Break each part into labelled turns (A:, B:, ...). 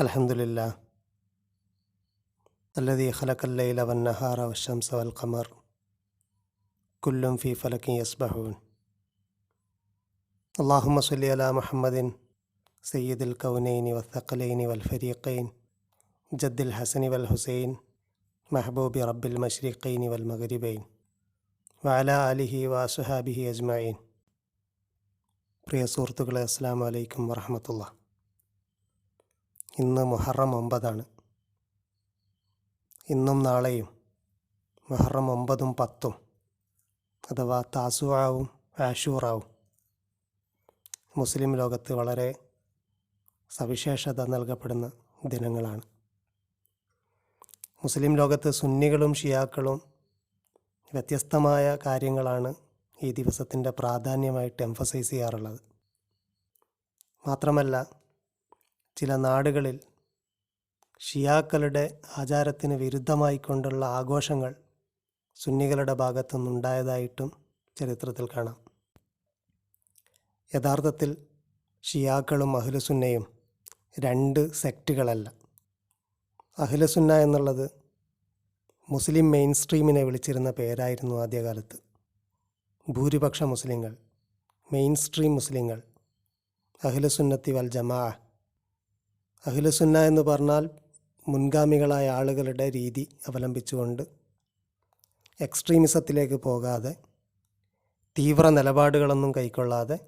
A: الحمد لله الذي خلق الليل والنهار والشمس والقمر كل في فلك يسبحون اللهم صل على محمد سيد الكونين والثقلين والفريقين جد الحسن والحسين محبوب رب المشرقين والمغربين وعلى آله وأصحابه أجمعين പ്രിയ സുഹൃത്തുക്കളെ അസ്സാം വലൈക്കും വറഹമത്തുള്ള ഇന്ന് മുഹറം ഒമ്പതാണ്. ഇന്നും നാളെയും മുഹറം ഒമ്പതും പത്തും അഥവാ താസുവാവും ആഷൂറാവും. മുസ്ലിം ലോകത്ത് വളരെ സവിശേഷത നൽകപ്പെടുന്ന ദിനങ്ങളാണ്. മുസ്ലിം ലോകത്ത് സുന്നികളും ഷിയാക്കളും വ്യത്യസ്തമായ കാര്യങ്ങളാണ് ഈ ദിവസത്തിന്റെ പ്രാധാന്യമായിട്ട് എംഫസൈസ് ചെയ്യാറുള്ളത്. മാത്രമല്ല ചില നാടുകളിൽ ഷിയാക്കളുടെ ആചാരത്തിന് വിരുദ്ധമായിക്കൊണ്ടുള്ള ആഘോഷങ്ങൾ സുന്നികളുടെ ഭാഗത്തുനിന്നുണ്ടായതായിട്ടും ചരിത്രത്തിൽ കാണാം. യഥാർത്ഥത്തിൽ ഷിയാക്കളും അഹ്ലുസുന്നയും രണ്ട് സെക്റ്റുകളല്ല. അഹ്ലുസുന്ന എന്നുള്ളത് മുസ്ലിം മെയിൻ സ്ട്രീമിനെ വിളിച്ചിരുന്ന പേരായിരുന്നു ആദ്യകാലത്ത്. ഭൂരിപക്ഷ മുസ്ലിങ്ങൾ മെയിൻ സ്ട്രീം മുസ്ലിങ്ങൾ അഹ്ലസുന്നത്തി വൽ ജമാ അഖിലസുന്ന എന്ന് പറഞ്ഞാൽ മുൻഗാമികളായ ആളുകളുടെ രീതി അവലംബിച്ചുകൊണ്ട് എക്സ്ട്രീമിസത്തിലേക്ക് പോകാതെ തീവ്ര നിലപാടുകളൊന്നും കൈക്കൊള്ളാതെ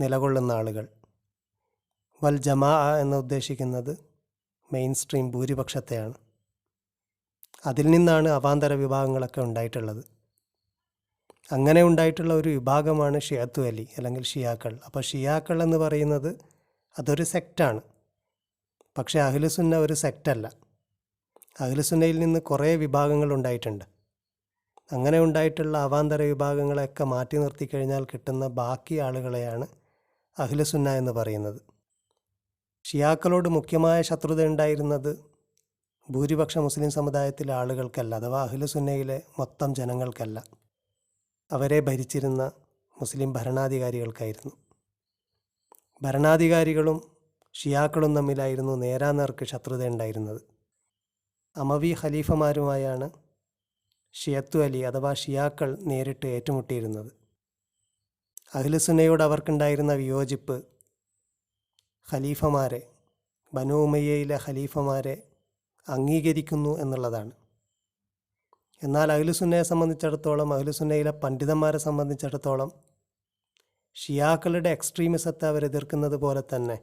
A: നിലകൊള്ളുന്ന ആളുകൾ. വൽ ജമാ എന്ന് ഉദ്ദേശിക്കുന്നത് മെയിൻ സ്ട്രീം ഭൂരിപക്ഷത്തെയാണ്. അതിൽ നിന്നാണ് അവാന്തര വിഭാഗങ്ങളൊക്കെ ഉണ്ടായിട്ടുള്ളത്. അങ്ങനെ ഉണ്ടായിട്ടുള്ള ഒരു വിഭാഗമാണ് ഷിയാത്തു അലി അല്ലെങ്കിൽ ഷിയാക്കൾ. അപ്പോൾ ഷിയാക്കൾ എന്ന് പറയുന്നത് അതൊരു സെക്റ്റാണ്. പക്ഷേ അഖിലുസുന്ന ഒരു സെക്റ്റല്ല അഖിലുസുന്നയിൽ നിന്ന് കുറേ വിഭാഗങ്ങൾ ഉണ്ടായിട്ടുണ്ട് അങ്ങനെ ഉണ്ടായിട്ടുള്ള അവാന്തര വിഭാഗങ്ങളെയൊക്കെ മാറ്റി നിർത്തി കഴിഞ്ഞാൽ കിട്ടുന്ന ബാക്കി ആളുകളെയാണ് അഖിലുസുന്ന എന്ന് പറയുന്നത്. ഷിയാക്കളോട് മുഖ്യമായ ശത്രുത ഉണ്ടായിരുന്നത് ഭൂരിപക്ഷ മുസ്ലിം സമുദായത്തിലെ ആളുകൾക്കല്ല അഥവാ അഖിലുസുന്നയിലെ മൊത്തം ജനങ്ങൾക്കല്ല. അവരെ ഭരിച്ചിരുന്ന മുസ്ലിം ഭരണാധികാരികൾക്കായിരുന്നു. ഭരണാധികാരികളും ഷിയാക്കളും തമ്മിലായിരുന്നു നേരാനേർക്ക് ശത്രുത ഉണ്ടായിരുന്നത്. അമവി ഖലീഫമാരുമായാണ് ഷിയത്തു അലി അഥവാ ഷിയാക്കൾ നേരിട്ട് ഏറ്റുമുട്ടിയിരുന്നത്. അഖിലസുനയോട് അവർക്കുണ്ടായിരുന്ന വിയോജിപ്പ് ഖലീഫമാരെ ബനു ഉമയ്യയിലെ ഖലീഫമാരെ അംഗീകരിക്കുന്നു എന്നുള്ളതാണ്. എന്നാൽ അഖിലുസുന്നയെ സംബന്ധിച്ചിടത്തോളം അഖിലുസുന്നയിലെ പണ്ഡിതന്മാരെ സംബന്ധിച്ചിടത്തോളം ഷിയാക്കളുടെ എക്സ്ട്രീമിസത്തെ അവരെതിർക്കുന്നത് പോലെ തന്നെ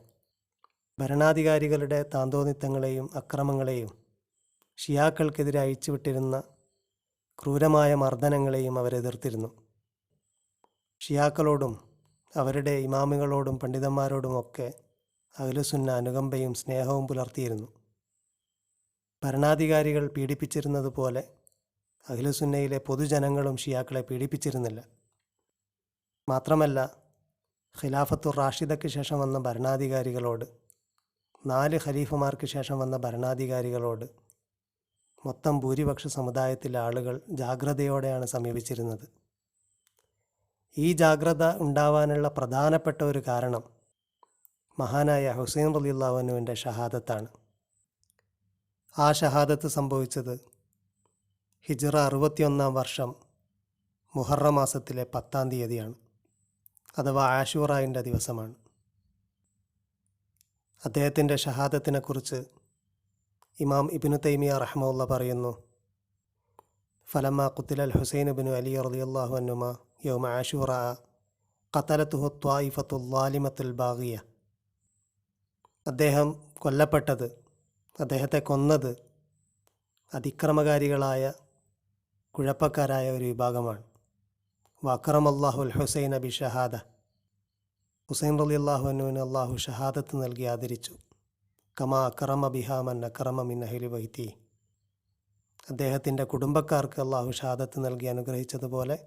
A: ഭരണാധികാരികളുടെ താന്തോന്നിത്തങ്ങളെയും അക്രമങ്ങളെയും ഷിയാക്കൾക്കെതിരെ അയച്ചുവിട്ടിരുന്ന ക്രൂരമായ മർദ്ദനങ്ങളെയും അവരെതിർത്തിരുന്നു ഷിയാക്കളോടും അവരുടെ ഇമാമികളോടും പണ്ഡിതന്മാരോടുമൊക്കെ അഖിലുസുന്ന അനുകമ്പയും സ്നേഹവും പുലർത്തിയിരുന്നു. ഭരണാധികാരികൾ പീഡിപ്പിച്ചിരുന്നത് പോലെ അഖിലുസുന്നയിലെ പൊതുജനങ്ങളും ഷിയാക്കളെ പീഡിപ്പിച്ചിരുന്നില്ല. മാത്രമല്ല ഖിലാഫത്തുർ റാഷിദയ്ക്ക് ശേഷം വന്ന ഭരണാധികാരികളോട് നാല് ഖലീഫമാർക്ക് ശേഷം വന്ന ഭരണാധികാരികളോട് മൊത്തം ഭൂരിപക്ഷ സമുദായത്തിലെ ആളുകൾ ജാഗ്രതയോടെയാണ് സമീപിച്ചിരുന്നത്. ഈ ജാഗ്രത ഉണ്ടാവാനുള്ള പ്രധാനപ്പെട്ട ഒരു കാരണം മഹാനായ ഹുസൈൻ റലിയുള്ളവനുവിന്റെ ഷഹാദത്താണ്. ആ ഷഹാദത്ത് സംഭവിച്ചത് ഹിജ്റ അറുപത്തിയൊന്നാം വർഷം മുഹറ മാസത്തിലെ പത്താം തീയതിയാണ് അഥവാ ആഷൂറായിന്റെ ദിവസമാണ്. അദ്ദേഹത്തിന്റെ ഷഹാദത്തിനെക്കുറിച്ച് ഇമാം ഇബിനു തൈമിയ റഹ്മുള്ള പറയുന്നു. ഫലമ കുത്തിലൽ ഹുസൈൻ ബിനു അലി റളിയല്ലാഹു അനുമ യോമ ആഷൂറ ഖത്തലത്തുഹു ത്വായിഫത്തുല്ലാലിമത്തുൽ ബാഗിയ. അദ്ദേഹം കൊല്ലപ്പെട്ടത് അദ്ദേഹത്തെ കൊന്നത് അതിക്രമകാരികളായ കുഴപ്പക്കാരായ ഒരു വിഭാഗമാണ്. വക്രമല്ലാഹുൽ ഹുസൈൻ അബി ഷഹാദ. ഹുസൈൻ അലി അള്ളാഹുവിനുവിന് അള്ളാഹു ഷഹാദത്ത് നൽകി ആദരിച്ചു. കമാ കറമ ബിഹാമൻ അക്രമ മിൻ അഹിലി വൈത്തി അദ്ദേഹത്തിന്റെ കുടുംബക്കാർക്ക് അള്ളാഹു ഷഹാദത്ത് നൽകി അനുഗ്രഹിച്ചതുപോലെ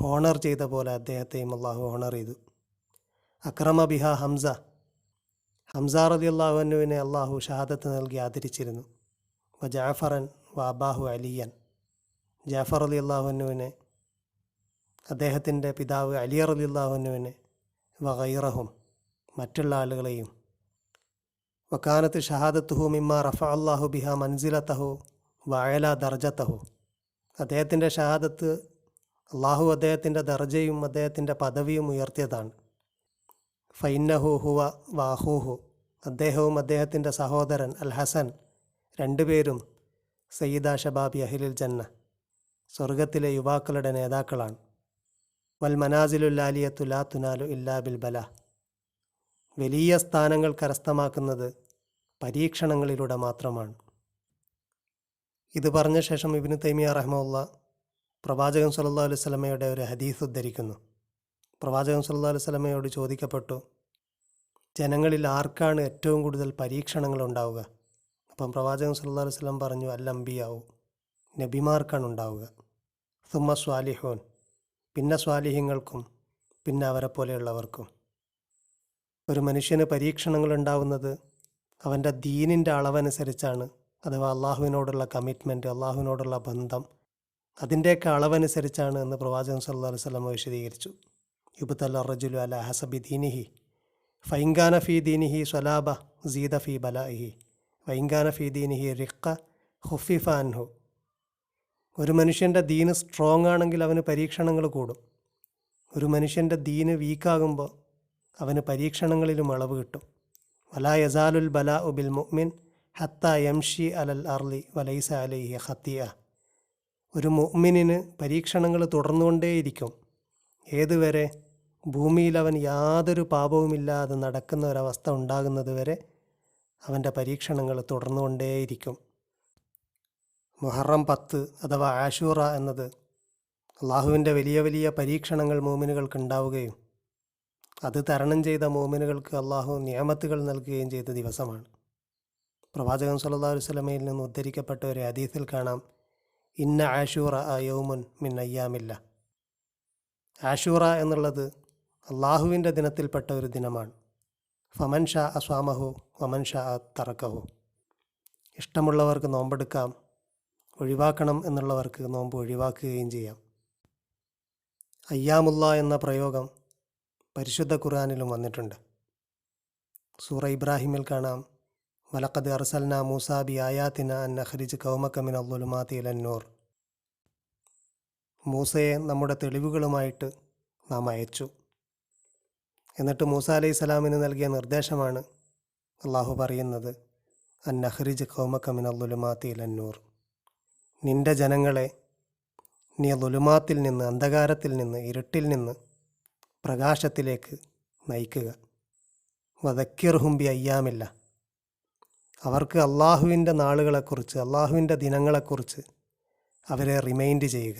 A: ഹോണർ ചെയ്ത പോലെ അദ്ദേഹത്തെയും അള്ളാഹു ഹോണർ ചെയ്തു. അക്രമ ബിഹ ഹംസ ഹംസ റലി അള്ളാഹുവിനുവിനെ അള്ളാഹു ഷഹാദത്ത് നൽകി ആദരിച്ചിരുന്നു. വ ജാഫറൻ വ അബാഹു അലിയൻ. ജാഫർ അലി അള്ളാഹുവിനെ അദ്ദേഹത്തിന്റെ പിതാവ് അലി റലി അള്ളാഹുവിനെ വ ഗൈറഹും മറ്റുള്ള ആളുകളെയും. വക്കാനത്ത് ഷഹാദത്തുഹു മിമ്മ റഫ അള്ളാഹു ബിഹ മൻസിലത്തഹു വയല ദർജത്തഹു അദ്ദേഹത്തിന്റെ ഷഹാദത്ത് അള്ളാഹു അദ്ദേഹത്തിന്റെ ദർജയും അദ്ദേഹത്തിന്റെ പദവിയും ഉയർത്തിയതാണ്. ഫൈന്നഹു ഹുവ വാഹൂഹു. അദ്ദേഹവും അദ്ദേഹത്തിന്റെ സഹോദരൻ അൽ ഹസൻ രണ്ടുപേരും സയ്യിദ ഷബാബി അഹിലിൽ ജന്ന സ്വർഗത്തിലെ യുവാക്കളുടെ നേതാക്കളാണ്. വൽ മനാസിലുല്ലാലിയത്തു ലാ തുനാലു ഇല്ലാ ബിൽ ബല. വലിയ സ്ഥാനങ്ങൾ കരസ്ഥമാക്കുന്നത് പരീക്ഷണങ്ങളിലൂടെ മാത്രമാണ്. ഇത് പറഞ്ഞ ശേഷം ഇബിന് തൈമിയ റഹ്മുള്ള പ്രവാചകൻ സല്ലല്ലാഹു അലൈഹി സ്വലമയുടെ ഒരു ഹദീസ് ഉദ്ധരിക്കുന്നു. പ്രവാചകൻ സല്ലല്ലാഹു അലൈഹി സ്വലമയോട് ചോദിക്കപ്പെട്ടു ജനങ്ങളിൽ ആർക്കാണ് ഏറ്റവും കൂടുതൽ പരീക്ഷണങ്ങൾ ഉണ്ടാവുക? അപ്പം പ്രവാചകൻ സല്ലല്ലാഹു അലൈഹി സ്വലം പറഞ്ഞു അൽ അംബിയാവും നബിമാർക്കാണ് ഉണ്ടാവുക. സുമ്മ സ്വാലിഹോൻ പിന്നെ സ്വാലിഹ്യങ്ങൾക്കും പിന്നെ അവരെ പോലെയുള്ളവർക്കും. ഒരു മനുഷ്യന് പരീക്ഷണങ്ങൾ ഉണ്ടാവുന്നത് അവന്റെ ദീനിന്റെ അളവനുസരിച്ചാണ് അഥവാ അള്ളാഹുവിനോടുള്ള കമ്മിറ്റ്മെന്റ് അള്ളാഹുവിനോടുള്ള ബന്ധം അതിന്റെയൊക്കെ അളവനുസരിച്ചാണ് എന്ന് പ്രവാചകൻ സല്ലു വസല്ലം വിശദീകരിച്ചു. യുബുത്തല്ല റജുലു അല ഹസബി ദീനിഹി ഫൈങ്കാന ഫി ദീനിഹി സ്വലാബ സീദ ഫി ബലാഹി വൈങ്കാന ഫി ദീനിഹി റിക്ക ഹുഫിഫ അൻഹു. ഒരു മനുഷ്യന്റെ ദീന് സ്ട്രോങ് ആണെങ്കിൽ അവന് പരീക്ഷണങ്ങൾ കൂടും. ഒരു മനുഷ്യന്റെ ദീന് വീക്കാകുമ്പോൾ അവന് പരീക്ഷണങ്ങളിലും അളവ് കിട്ടും. വലാ യസാലുൽ ബലാ ഉബിൽ മുഅ്മിൻ ഹത്ത യംഷി അലൽ അർലി വലൈസ അലൈഹി ഹത്തിയ ഒരു മുഅ്മിനിന് പരീക്ഷണങ്ങൾ തുടർന്നുകൊണ്ടേയിരിക്കും. ഏതുവരെ ഭൂമിയിൽ അവൻ യാതൊരു പാപവുമില്ലാതെ നടക്കുന്ന ഒരവസ്ഥ ഉണ്ടാകുന്നത് വരെ അവന്റെ പരീക്ഷണങ്ങൾ തുടർന്നുകൊണ്ടേയിരിക്കും. മുഹറം പത്ത് അഥവാ ആഷൂറ എന്നത് അള്ളാഹുവിന്റെ വലിയ വലിയ പരീക്ഷണങ്ങൾ മോമിനുകൾക്ക് ഉണ്ടാവുകയും അത് തരണം ചെയ്ത മോമിനുകൾക്ക് അള്ളാഹു നിയമത്തുകൾ നൽകുകയും ചെയ്ത ദിവസമാണ്. പ്രവാചകൻ സല്ലാ വസ്ലമയിൽ നിന്ന് ഉദ്ധരിക്കപ്പെട്ട ഒരു ഹദീസിൽ കാണാം. ഇന്ന ആഷൂറ യൗമുൻ മിൻ അയ്യാമില്ല. ആഷൂറ എന്നുള്ളത് അള്ളാഹുവിന്റെ ദിനത്തിൽപ്പെട്ട ഒരു ദിനമാണ്. ഫമൻ ഷാ അസ്വാമഹു വമൻ ഷാ തറക്കഹു. ഇഷ്ടമുള്ളവർക്ക് നോമ്പെടുക്കാം. ഒഴിവാക്കണം എന്നുള്ളവർക്ക് നോമ്പ് ഒഴിവാക്കുകയും ചെയ്യാം. അയ്യാമുല്ല എന്ന പ്രയോഗം പരിശുദ്ധ ഖുർആാനിലും വന്നിട്ടുണ്ട്. സൂറ ഇബ്രാഹിമിൽ കാണാം. വലക്കത് അർസൽന മൂസാബി ആയാത്തിന അൻ അഖ്രിജ് കൗമക്കമിൻ അബ്ദുലുമാത്തി ലന്നൂർ മൂസയെ നമ്മുടെ തെളിവുകളുമായിട്ട് നാം അയച്ചു. എന്നിട്ട് മൂസ അലൈഹി സ്വലാമിന് നൽകിയ നിർദ്ദേശമാണ് അള്ളാഹു പറയുന്നത് അൻ അഖ്രിജ് കൗമക്കമിൻ അബ്ദുലുമാത്തി അലന്നൂർ നിന്റെ ജനങ്ങളെ നീ ലുലുമാത്തിൽ നിന്ന് അന്ധകാരത്തിൽ നിന്ന് ഇരുട്ടിൽ നിന്ന് പ്രകാശത്തിലേക്ക് നയിക്കുക. വതക്കിർഹുംബി അയ്യാമില്ല. അവർക്ക് അള്ളാഹുവിന്റെ നാളുകളെക്കുറിച്ച് അള്ളാഹുവിന്റെ ദിനങ്ങളെക്കുറിച്ച് അവരെ റിമൈൻഡ് ചെയ്യുക.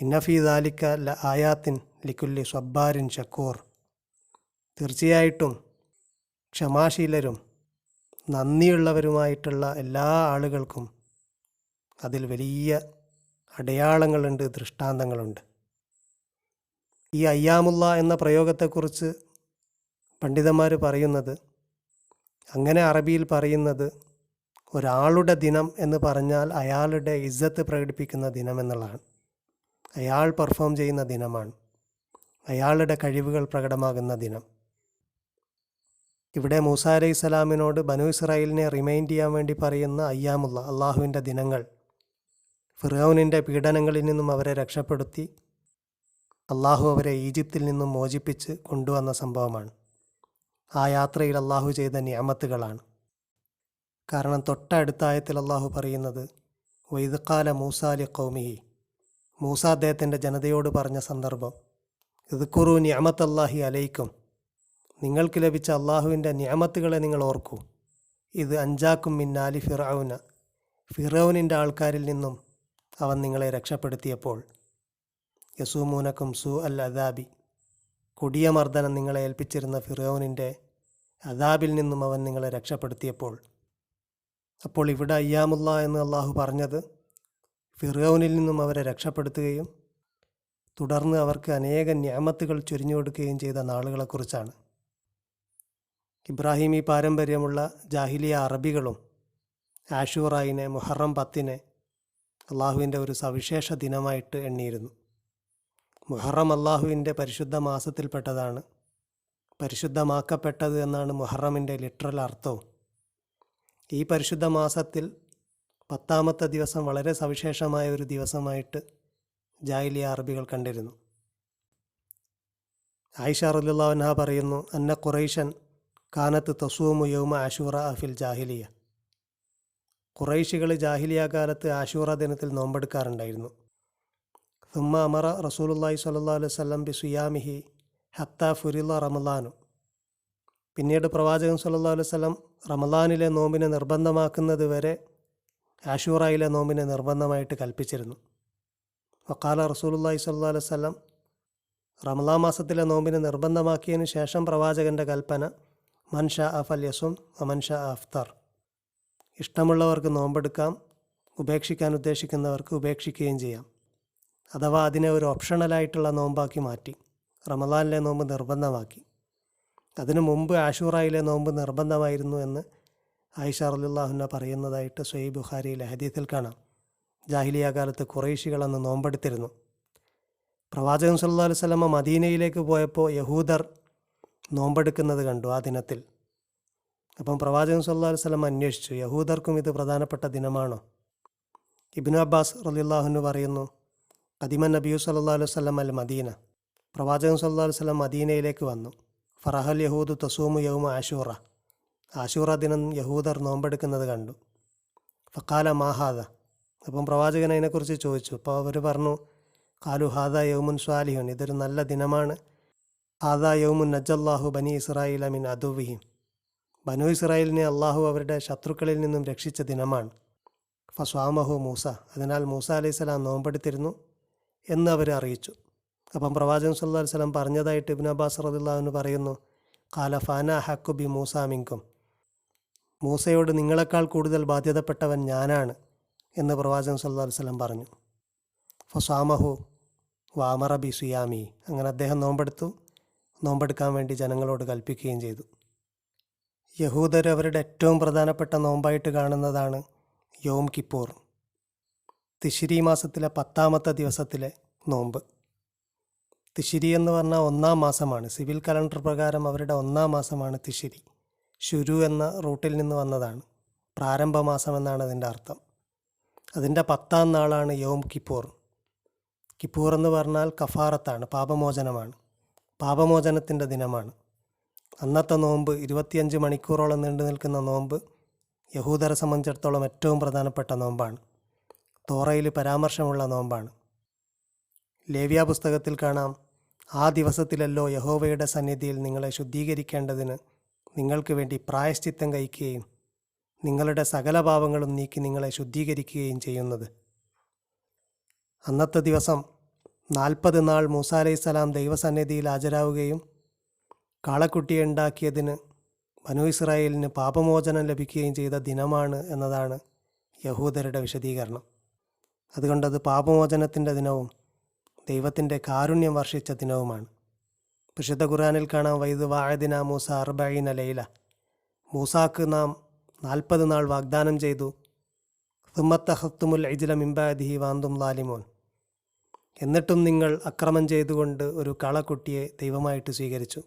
A: ഇന്നഫി ദാലിക്ക ല ആയാത്തിൻ ലിക്കുല്ലി സ്വബ്ബാരിൻ ഷക്കൂർ തീർച്ചയായിട്ടും ക്ഷമാശീലരും നന്ദിയുള്ളവരുമായിട്ടുള്ള എല്ലാ ആളുകൾക്കും അതിൽ വലിയ അടയാളങ്ങളുണ്ട് ദൃഷ്ടാന്തങ്ങളുണ്ട്. ഈ അയ്യാമുള്ള എന്ന പ്രയോഗത്തെക്കുറിച്ച് പണ്ഡിതന്മാർ പറയുന്നത് അങ്ങനെ അറബിയിൽ പറയുന്നത് ഒരാളുടെ ദിനം എന്ന് പറഞ്ഞാൽ അയാളുടെ ഇജ്ജത്ത് പ്രകടിപ്പിക്കുന്ന ദിനം എന്നുള്ളതാണ്. അയാൾ പെർഫോം ചെയ്യുന്ന ദിനമാണ്. അയാളുടെ കഴിവുകൾ പ്രകടമാകുന്ന ദിനം. ഇവിടെ മൂസ അലൈഹി സ്വലാമിനോട് ബനു ഇസ്രായേലിനെ റിമൈൻഡ് ചെയ്യാൻ വേണ്ടി പറയുന്ന അയ്യാമുള്ള അള്ളാഹുവിന്റെ ദിനങ്ങൾ ഫിറോനിന്റെ പീഡനങ്ങളിൽ നിന്നും അവരെ രക്ഷപ്പെടുത്തി അള്ളാഹു അവരെ ഈജിപ്തിൽ നിന്നും മോചിപ്പിച്ച് കൊണ്ടുവന്ന സംഭവമാണ്. ആ യാത്രയിൽ അള്ളാഹു ചെയ്ത നിയമത്തുകളാണ്. കാരണം തൊട്ടടുത്ത ആയത്തിൽ അള്ളാഹു പറയുന്നത് വൈദക്കാല മൂസാലി കൗമിഹി മൂസ അദ്ദേഹത്തിന്റെ ജനതയോട് പറഞ്ഞ സന്ദർഭം ഇതുക്കുറു അള്ളാഹി അലയിക്കും നിങ്ങൾക്ക് ലഭിച്ച അള്ളാഹുവിന്റെ നിയമത്തുകളെ നിങ്ങൾ ഓർക്കൂ. ഇത് അഞ്ചാക്കും മിന്നാലി ഫിറൌന. ഫിറൌനിന്റെ ആൾക്കാരിൽ നിന്നും അവൻ നിങ്ങളെ രക്ഷപ്പെടുത്തിയപ്പോൾ യസൂമൂനക്കും സു അൽ അദാബി കൊടിയ മർദ്ദനം നിങ്ങളെ ഏൽപ്പിച്ചിരുന്ന ഫിറോനിന്റെ അദാബിൽ നിന്നും അവൻ നിങ്ങളെ രക്ഷപ്പെടുത്തിയപ്പോൾ. അപ്പോൾ ഇവിടെ അയ്യാമുല്ല എന്ന് അള്ളാഹു പറഞ്ഞത് ഫിറോനിൽ നിന്നും അവരെ രക്ഷപ്പെടുത്തുകയും തുടർന്ന് അവർക്ക് അനേക ന്യാമത്തുകൾ ചൊരിഞ്ഞു കൊടുക്കുകയും ചെയ്ത നാളുകളെക്കുറിച്ചാണ്. ഇബ്രാഹിമി പാരമ്പര്യമുള്ള ജാഹിലിയ അറബികളും ആഷൂറായിനെ മുഹറം പത്തിനെ അള്ളാഹുവിന്റെ ഒരു സവിശേഷ ദിനമായിട്ട് എണ്ണിയിരുന്നു. മുഹറം അള്ളാഹുവിന്റെ പരിശുദ്ധ മാസത്തിൽപ്പെട്ടതാണ്. പരിശുദ്ധമാക്കപ്പെട്ടത് എന്നാണ് മുഹറമിന്റെ ലിറ്ററൽ അർത്ഥവും. ഈ പരിശുദ്ധ മാസത്തിൽ പത്താമത്തെ ദിവസം വളരെ സവിശേഷമായ ഒരു ദിവസമായിട്ട് ജായിലി അറബികൾ കണ്ടിരുന്നു. ആയിഷ റലുല്ലാവൻഹ പറയുന്നു അന്ന ഖുറൈഷൻ കാനത്ത് തസൂമു യൗമ ആഷൂറ അഫിൽ ജാഹിലിയ. ഖുറൈശികൾ ജാഹിലിയ കാലത്ത് ആഷൂറ ദിനത്തിൽ നോമ്പെടുക്കാറുണ്ടായിരുന്നു. തുമ്മ അമറ റസൂലുല്ലാഹി സ്വല്ലല്ലാഹു അലൈഹി വസല്ലം ബി സുയാമിഹി ഹത്ത ഫുരില്ല റമലാനു പിന്നീട് പ്രവാചകൻ സല്ലാ അലൈഹി വസല്ലം റമലാനിലെ നോമ്പിനെ നിർബന്ധമാക്കുന്നത് വരെ ആഷൂറയിലെ നോമ്പിനെ നിർബന്ധമായിട്ട് കൽപ്പിച്ചിരുന്നു. വക്കാല റസൂലുല്ലാഹി സല്ലാ അലൈഹി വസല്ലം റമലാ മാസത്തിലെ നോമ്പിനെ നിർബന്ധമാക്കിയതിന് ശേഷം പ്രവാചകന്റെ കൽപ്പന മൻഷ അൽ യസും അമൻഷ അഫ്തർ. ഇഷ്ടമുള്ളവർക്ക് നോമ്പെടുക്കാം ഉപേക്ഷിക്കാൻ ഉദ്ദേശിക്കുന്നവർക്ക് ഉപേക്ഷിക്കുകയും ചെയ്യാം. അഥവാ അതിനെ ഒരു ഓപ്ഷണലായിട്ടുള്ള നോമ്പാക്കി മാറ്റി റമദാനിലെ നോമ്പ് നിർബന്ധമാക്കി. അതിനു മുമ്പ് ആഷൂറായിലെ നോമ്പ് നിർബന്ധമായിരുന്നു എന്ന് ആയിഷ അറുല്ലാഹുന്ന പറയുന്നതായിട്ട് സൊയ് ബുഖാരിയിലെ ഹദീത്തിൽ കാണാം. ജാഹിലിയ കാലത്ത് കുറേശികൾ അന്ന് നോമ്പെടുത്തിരുന്നു. പ്രവാചകൻ സല്ലാ അലൈഹി മദീനയിലേക്ക് പോയപ്പോൾ യഹൂദർ നോമ്പെടുക്കുന്നത് കണ്ടു ആ ദിനത്തിൽ. അപ്പം പ്രവാചകൻ സല്ലാ സ്വലം അന്വേഷിച്ചു യഹൂദർക്കും ഇത് പ്രധാനപ്പെട്ട ദിനമാണോ? ഇബിനു അബ്ബാസ് റലിള്ളാഹുനു പറയുന്നു കദിമൻ നബിയു സല്ലാ സ്വലം അൽ മദീന. പ്രവാചകൻ സല്ലാ സ്വലം മദീനയിലേക്ക് വന്നു. ഫറഹൽ യഹൂദ് തസൂമു യൗമ ആഷൂറ ആഷൂറ ദിനം യഹൂദർ നോമ്പെടുക്കുന്നത് കണ്ടു. ഫക്കാല മാഹാദ അപ്പം പ്രവാചകൻ അതിനെക്കുറിച്ച് ചോദിച്ചു. അപ്പോൾ അവർ പറഞ്ഞു കാലു ഹാദ യൗമുൻ സ്വാലിഹുൻ. ഇതൊരു നല്ല ദിനമാണ്. ഹാദ യൗമുൻ നജല്ലാഹു ബനി ഇസ്രായിൽ അമിൻ അദുവിഹിം ബനു ഇസ്രായേലിനെ അള്ളാഹു അവരുടെ ശത്രുക്കളിൽ നിന്നും രക്ഷിച്ച ദിനമാണ്. ഫസ്വാമഹു മൂസ. അതിനാൽ മൂസ അലൈഹിസ്സലാം നോമ്പെടുത്തിരുന്നു എന്ന് അവർ അറിയിച്ചു. അപ്പം പ്രവാചകൻ സല്ലാ വല്ലം പറഞ്ഞതായിട്ട് ഇബിൻ അബ്ബാസ് റദില്ലാന്ന് പറയുന്നു കാല ഫാന ഹക്കു ബി മൂസ മിങ്കും. മൂസയോട് നിങ്ങളെക്കാൾ കൂടുതൽ ബാധ്യതപ്പെട്ടവൻ ഞാനാണ് എന്ന് പ്രവാചകൻ സല്ലാ സ്വലം പറഞ്ഞു. ഫസ്വാമഹു വാമറ ബി സുയാമി. അങ്ങനെ അദ്ദേഹം നോമ്പെടുത്തു. നോമ്പെടുക്കാൻ വേണ്ടി ജനങ്ങളോട് കൽപ്പിക്കുകയും ചെയ്തു. യഹൂദർ അവരുടെ ഏറ്റവും പ്രധാനപ്പെട്ട നോമ്പായിട്ട് കാണുന്നതാണ് യോം കിപ്പൂർ. തിശിരി മാസത്തിലെ പത്താമത്തെ ദിവസത്തിലെ നോമ്പ്. തിശിരി എന്ന് പറഞ്ഞാൽ ഒന്നാം മാസമാണ്. സിവിൽ കലണ്ടർ പ്രകാരം അവരുടെ ഒന്നാം മാസമാണ് തിശിരി. ശുരു എന്ന റൂട്ടിൽ നിന്ന് വന്നതാണ്. പ്രാരംഭ മാസം എന്നാണ് അതിന്റെ അർത്ഥം. അതിന്റെ പത്താം നാളാണ് യോം കിപ്പൂർ. കിപ്പൂർ എന്ന് പറഞ്ഞാൽ കഫാറത്താണ് പാപമോചനമാണ്. പാപമോചനത്തിന്റെ ദിനമാണ്. അന്നത്തെ നോമ്പ് ഇരുപത്തിയഞ്ച് മണിക്കൂറോളം നീണ്ടു നിൽക്കുന്ന നോമ്പ് യഹൂദരെ സംബന്ധിച്ചിടത്തോളം ഏറ്റവും പ്രധാനപ്പെട്ട നോമ്പാണ്. തോറയിൽ പരാമർശമുള്ള നോമ്പാണ്. ലേവ്യ പുസ്തകത്തിൽ കാണാം ആ ദിവസത്തിലല്ലോ യഹോവയുടെ സന്നിധിയിൽ നിങ്ങളെ ശുദ്ധീകരിക്കേണ്ടതിന് നിങ്ങൾക്ക് വേണ്ടി പ്രായശ്ചിത്തം കഴിക്കുകയും നിങ്ങളുടെ സകല പാപങ്ങളും നീക്കി നിങ്ങളെ ശുദ്ധീകരിക്കുകയും ചെയ്യുന്നത്. അന്നത്തെ ദിവസം നാൽപ്പത് നാൾ മൂസ അലൈഹി ദൈവസന്നിധിയിൽ ഹാജരാവുകയും കാളക്കുട്ടിയെ ഉണ്ടാക്കിയതിന് ബനു ഇസ്രായേലിന് പാപമോചനം ലഭിക്കുകയും ചെയ്ത ദിനമാണ് എന്നതാണ് യഹൂദരുടെ വിശദീകരണം. അതുകൊണ്ടത് പാപമോചനത്തിന്റെ ദിനവും ദൈവത്തിന്റെ കാരുണ്യം വർഷിച്ച ദിനവുമാണ്. വിശുദ്ധ ഖുറാനിൽ കാണാം വൈദ് വാഴദിന മൂസ അർബൈന ലൈല. മൂസാക്ക് നാം നാൽപ്പത് നാൾ വാഗ്ദാനം ചെയ്തു. സുമ്മത്തഹത്തുമുൽ ഇജില മിംബാദിഹി വാന്തും ലാലിമോൻ. എന്നിട്ടും നിങ്ങൾ അക്രമം ചെയ്തുകൊണ്ട് ഒരു കളക്കുട്ടിയെ ദൈവമായിട്ട് സ്വീകരിച്ചു.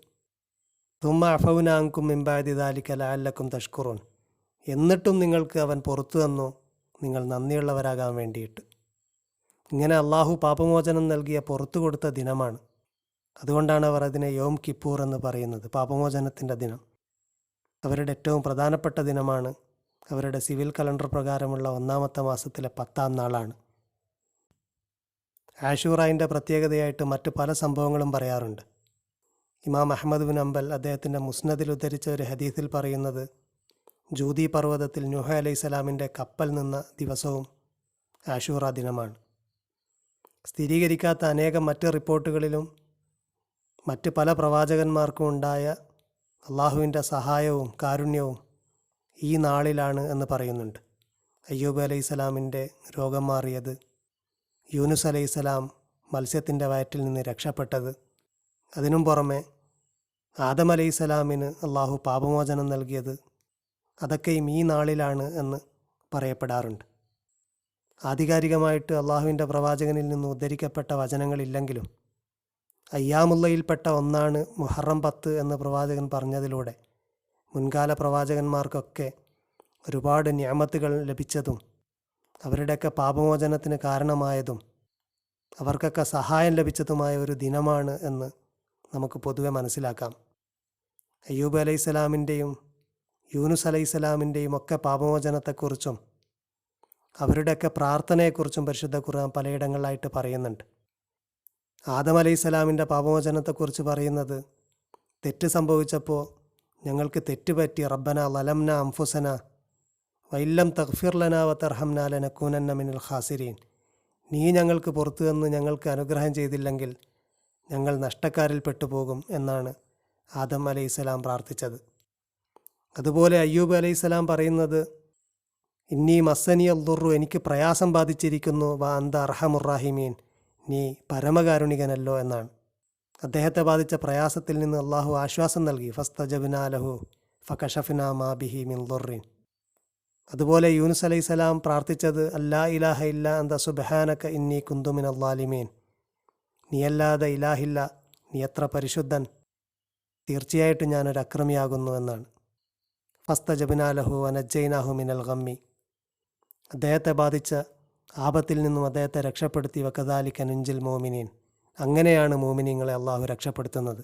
A: തുമ്മ അഫൗനാങ്കും മിംബാദി ദാലിക്ക ലാലക്കും തഷ്കുറോൻ എന്നിട്ടും നിങ്ങൾക്ക് അവൻ പുറത്തു തന്നു. നിങ്ങൾ നന്ദിയുള്ളവരാകാൻ വേണ്ടിയിട്ട്. ഇങ്ങനെ അള്ളാഹു പാപമോചനം നൽകിയ പുറത്തു കൊടുത്ത ദിനമാണ്. അതുകൊണ്ടാണ് അവർ അതിനെ യോം കിപ്പൂർ എന്ന് പറയുന്നത് പാപമോചനത്തിന്റെ ദിനം. അവരുടെ ഏറ്റവും പ്രധാനപ്പെട്ട ദിനമാണ്. അവരുടെ സിവിൽ കലണ്ടർ പ്രകാരമുള്ള ഒന്നാമത്തെ മാസത്തിലെ പത്താം നാളാണ്. ആഷൂറായിന്റെ പ്രത്യേകതയായിട്ട് മറ്റ് പല സംഭവങ്ങളും പറയാറുണ്ട്. ഇമാം അഹമ്മദ് ബിൻ അംബൽ അദ്ദേഹത്തിന്റെ മുസ്നദിൽ ഉദ്ധരിച്ച ഒരു ഹദീസിൽ പറയുന്നത് ജൂതി പർവതത്തിൽ നുഹ അലൈഹി സ്വലാമിന്റെ കപ്പൽ നിന്ന ദിവസവും ആഷൂറ ദിനമാണ്. സ്ഥിരീകരിക്കാത്ത അനേകം മറ്റ് റിപ്പോർട്ടുകളിലും മറ്റ് പല പ്രവാചകന്മാർക്കും ഉണ്ടായ അള്ളാഹുവിന്റെ സഹായവും കാരുണ്യവും ഈ നാളിലാണ് എന്ന് പറയുന്നുണ്ട്. അയ്യൂബ് അലൈഹി സ്വലാമിന്റെ രോഗം മാറിയത് യൂനുസ് അലൈഹി സ്വലാം മത്സ്യത്തിന്റെ വയറ്റിൽ നിന്ന് രക്ഷപ്പെട്ടത് അതിനും പുറമെ ആദം അലൈഹി സ്വലാമിന് അള്ളാഹു പാപമോചനം നൽകിയത് അതൊക്കെയും ഈ നാളിലാണ് എന്ന് പറയപ്പെടാറുണ്ട്. ആധികാരികമായിട്ട് അള്ളാഹുവിന്റെ പ്രവാചകനിൽ നിന്ന് ഉദ്ധരിക്കപ്പെട്ട വചനങ്ങളില്ലെങ്കിലും അയ്യാമുള്ളയിൽപ്പെട്ട ഒന്നാണ് മുഹറം പത്ത് എന്ന് പ്രവാചകൻ പറഞ്ഞതിലൂടെ മുൻകാല പ്രവാചകന്മാർക്കൊക്കെ ഒരുപാട് ന്യാമത്തുകൾ ലഭിച്ചതും അവരുടെയൊക്കെ പാപമോചനത്തിന് കാരണമായതും അവർക്കൊക്കെ സഹായം ലഭിച്ചതുമായ ഒരു ദിനമാണ് എന്ന് നമുക്ക് പൊതുവെ മനസ്സിലാക്കാം. അയ്യൂബ് അലൈഹി സ്വലാമിന്റെയും യൂനുസ് അലൈഹി സ്വലാമിന്റെയും ഒക്കെ പാപമോചനത്തെക്കുറിച്ചും അവരുടെയൊക്കെ പ്രാർത്ഥനയെക്കുറിച്ചും പരിശുദ്ധ ഖുർആൻ പലയിടങ്ങളിലായിട്ട് പറയുന്നുണ്ട്. ആദം അലൈഹി സ്വലാമിന്റെ പാപമോചനത്തെക്കുറിച്ച് പറയുന്നത് തെറ്റ് സംഭവിച്ചപ്പോൾ ഞങ്ങൾക്ക് തെറ്റ് പറ്റി. റബ്ബന ലലംന അംഫുസന വൈല്ലം തഗ്ഫിർലന വ തർഹംന ലനക്കൂനന്ന മിനൽ ഖാസിരീൻ. നീ ഞങ്ങൾക്ക് പുറത്തു നിന്ന് ഞങ്ങൾക്ക് അനുഗ്രഹം ചെയ്തില്ലെങ്കിൽ ഞങ്ങൾ നഷ്ടക്കാരിൽ പെട്ടുപോകും എന്നാണ് ആദം അലൈഹി സ്വലാം പ്രാർത്ഥിച്ചത്. അതുപോലെ അയ്യൂബ് അലൈഹി സ്വലാം പറയുന്നത് ഇന്നീ മസ്സനി അല്ലുറു എനിക്ക് പ്രയാസം ബാധിച്ചിരിക്കുന്നു വാ അന്ത അർഹമുറാഹിമീൻ നീ പരമകാരുണികനല്ലോ എന്നാണ്. അദ്ദേഹത്തെ ബാധിച്ച പ്രയാസത്തിൽ നിന്ന് അള്ളാഹു ആശ്വാസം നൽകി. ഫസ്തജബിനാലഹു ഫകഷഫിന മാ ബിഹി മിൻ ദുറിൻ അതുപോലെ യൂനുസ് അലൈഹി സ്വലാം പ്രാർത്ഥിച്ചത് അല്ലാ ഇലാഹ ഇല്ല അന്ത സുബഹാനക്ക ഇന്നി കുന്തുമിൻ അള്ളാലിമീൻ നീയല്ലാതെ ഇലാഹില്ല നീ എത്ര പരിശുദ്ധൻ. തീർച്ചയായിട്ടും ഞാനൊരു അക്രമിയാകുന്നു എന്നാണ്. ഫസ്ത ജബിനാലഹു അനജൈനാഹു മിനൽ ഗമ്മി. അദ്ദേഹത്തെ ബാധിച്ച ആപത്തിൽ നിന്നും അദ്ദേഹത്തെ രക്ഷപ്പെടുത്തി വക്കദാലി കനുഞ്ചിൽ മോമിനീൻ. അങ്ങനെയാണ് മോമിനിങ്ങളെ അള്ളാഹു രക്ഷപ്പെടുത്തുന്നത്.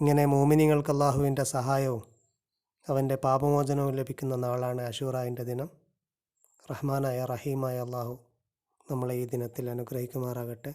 A: ഇങ്ങനെ മോമിനിങ്ങൾക്ക് അള്ളാഹുവിന്റെ സഹായവും അവന്റെ പാപമോചനവും ലഭിക്കുന്ന നാളാണ് അഷൂറായിന്റെ ദിനം. റഹ്മാനായ റഹീമായ അള്ളാഹു നമ്മളെ ഈ ദിനത്തിൽ അനുഗ്രഹിക്കുമാറാകട്ടെ.